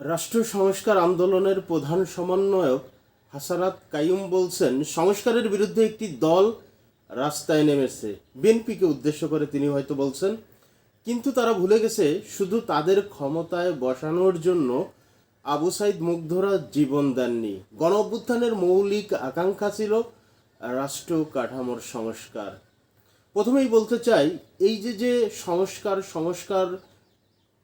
রাষ্ট্র সংস্কার আন্দোলনের প্রধান সমন্বয়ক হাসারাত কাইয়ুম বলছেন, সংস্কারের বিরুদ্ধে একটি দল রাস্তায় নেমেছে। বিএনপিকে উদ্দেশ্য করে তিনি হয়তো বলছেন, কিন্তু তারা ভুলে গেছে, শুধু তাদের ক্ষমতায় বসানোর জন্য আবু সাইদ মুগ্ধরা জীবন দেননি। গণ অভ্যুত্থানের মৌলিক আকাঙ্ক্ষা ছিল রাষ্ট্র কাঠামোর সংস্কার। প্রথমেই বলতে চাই, এই যে যে সংস্কার সংস্কার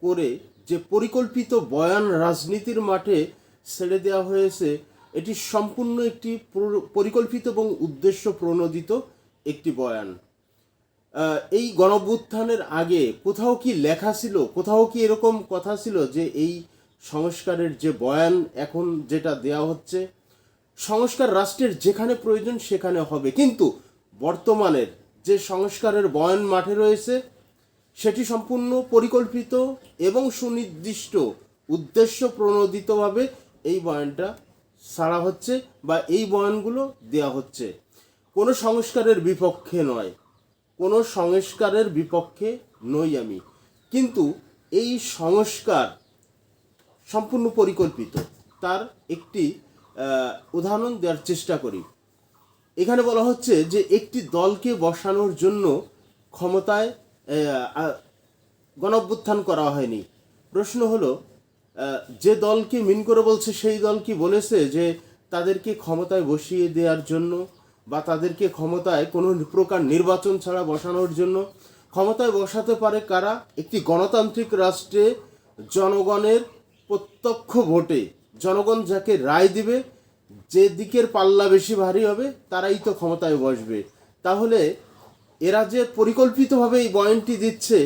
করে যে পরিকল্পিত বয়ান রাজনীতির মাঠে ছেড়ে দেওয়া হয়েছে, এটি সম্পূর্ণ একটি পরিকল্পিত এবং উদ্দেশ্য প্রণোদিত একটি বয়ান। এই গণভ্যুত্থানের আগে কোথাও কি লেখা ছিল, কোথাও কি এরকম কথা ছিল যে এই সংস্কারের যে বয়ান এখন যেটা দেয়া হচ্ছে, সংস্কার রাষ্ট্রের যেখানে প্রয়োজন সেখানে হবে। কিন্তু বর্তমানের যে সংস্কারের বয়ান মাঠে রয়েছে সেটি সম্পূর্ণ পরিকল্পিত এবং সুনির্দিষ্ট উদ্দেশ্য প্রণোদিতভাবে এই বয়ানটা ছাড়া হচ্ছে বা এই বয়ানগুলো দেওয়া হচ্ছে। কোনো সংস্কারের বিপক্ষে নয়। কোনো সংস্কারের বিপক্ষে নই আমি। কিন্তু এই সংস্কার সম্পূর্ণ পরিকল্পিত। তার একটি উদাহরণ দেওয়ার চেষ্টা করি। এখানে বলা হচ্ছে যে একটি দলকে বসানোর জন্য ক্ষমতায় গণঅভ্যুত্থান করা হয়নি। প্রশ্ন হলো যে দলকে মিন করে বলছে, সেই দল কি বলেছে যে তাদেরকে ক্ষমতায় বসিয়ে দেওয়ার জন্য বা তাদেরকে ক্ষমতায় কোনো প্রকার নির্বাচন ছাড়া বসানোর জন্য? ক্ষমতায় বসাতে পারে কারা? একটি গণতান্ত্রিক রাষ্ট্রে জনগণের প্রত্যক্ষ ভোটে জনগণ যাকে রায় দিবে, যে দিকের পাল্লা বেশি ভারী হবে, তারাই তো ক্ষমতায় বসবে। তাহলে এরা যে পরিকল্পিতভাবে এই বয়ানটি দিচ্ছে,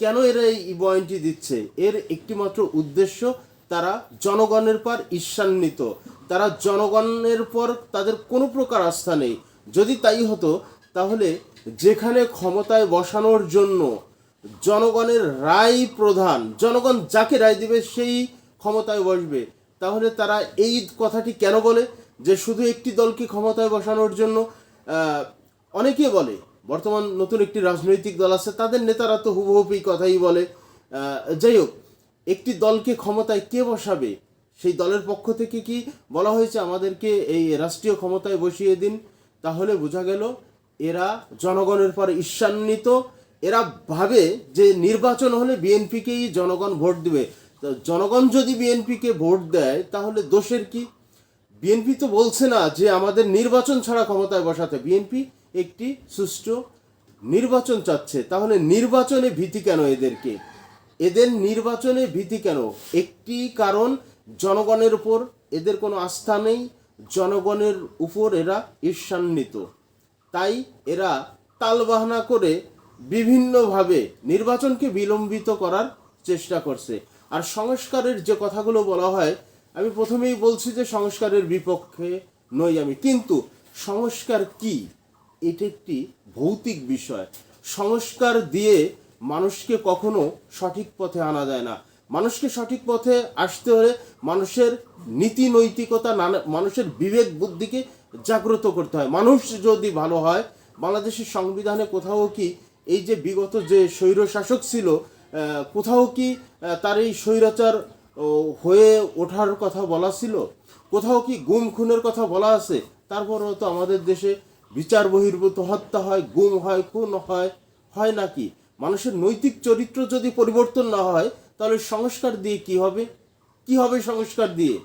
কেন এরা এই বয়ানটি দিচ্ছে? এর একটিমাত্র উদ্দেশ্য, তারা জনগণের পর ঈর্ষান্বিত। তারা জনগণের পর তাদের কোনো প্রকার আস্থা নেই। যদি তাই হতো, তাহলে যেখানে ক্ষমতায় বসানোর জন্য জনগণের রায় প্রধান, জনগণ যাকে রায় দিবে সেই ক্ষমতায় বসবে। তাহলে তারা এই কথাটি কেন বলে? যে শুধু একটি দলকে ক্ষমতায় বসানোর জন্য অনেকে বলে বর্তমান নতুন একটি রাজনৈতিক দল আছে, তাদের নেতারা তো হুবহুব কথাই বলে। যাই হোক, একটি দলকে ক্ষমতায় কে বসাবে? সেই দলের পক্ষ থেকে কি বলা হয়েছে আমাদেরকে এই রাষ্ট্রীয় ক্ষমতায় বসিয়ে দিন? তাহলে বোঝা গেল, এরা জনগণের পর ঈর্ষান্বিত। এরা ভাবে যে নির্বাচন হলে বিএনপিকেই জনগণ ভোট দিবে। তো জনগণ যদি বিএনপিকে ভোট দেয়, তাহলে দোষের কি? বিএনপি তো বলছে না যে আমাদের নির্বাচন ছাড়া ক্ষমতায় বসাতে। বিএনপি একটি সুষ্ঠু নির্বাচন চাচ্ছে। তাহলে নির্বাচনে ভীতি কেন এদেরকে? এদের নির্বাচনে ভীতি কেন? একটি কারণ, জনগণের উপর এদের কোনো আস্থা নেই। জনগণের উপর এরা ঈর্ষান্বিত। তাই এরা তালবাহানা করে বিভিন্নভাবে নির্বাচনকে বিলম্বিত করার চেষ্টা করছে। আর সংস্কারের যে কথাগুলো বলা হয়, আমি প্রথমেই বলছি যে সংস্কারের বিপক্ষে নই আমি। কিন্তু সংস্কার কি? এটি একটি ভৌতিক বিষয়। সংস্কার দিয়ে মানুষকে কখনো সঠিক পথে আনা যায় না। মানুষকে সঠিক পথে আসতে হলে মানুষের নীতি নৈতিকতা, নানা, মানুষের বিবেক বুদ্ধিকে জাগ্রত করতে হয়। মানুষ যদি ভালো হয়, বাংলাদেশের সংবিধানে কোথাও কি এই যে বিগত যে স্বৈর শাসক ছিল কোথাও কি তার এই স্বৈরাচার হয়ে ওঠার কথা বলা ছিল? কোথাও কি গুম খুনের কথা বলা আছে? তারপরেও তো আমাদের দেশে বিচার বহির্ভূত হত্যা হয়, গুম হয়, খুন হয় হয় নাকি? মানুষের নৈতিক চরিত্র যদি পরিবর্তন না হয়, তাহলে সংস্কার দিয়ে কি হবে? কি হবে সংস্কার দিয়ে?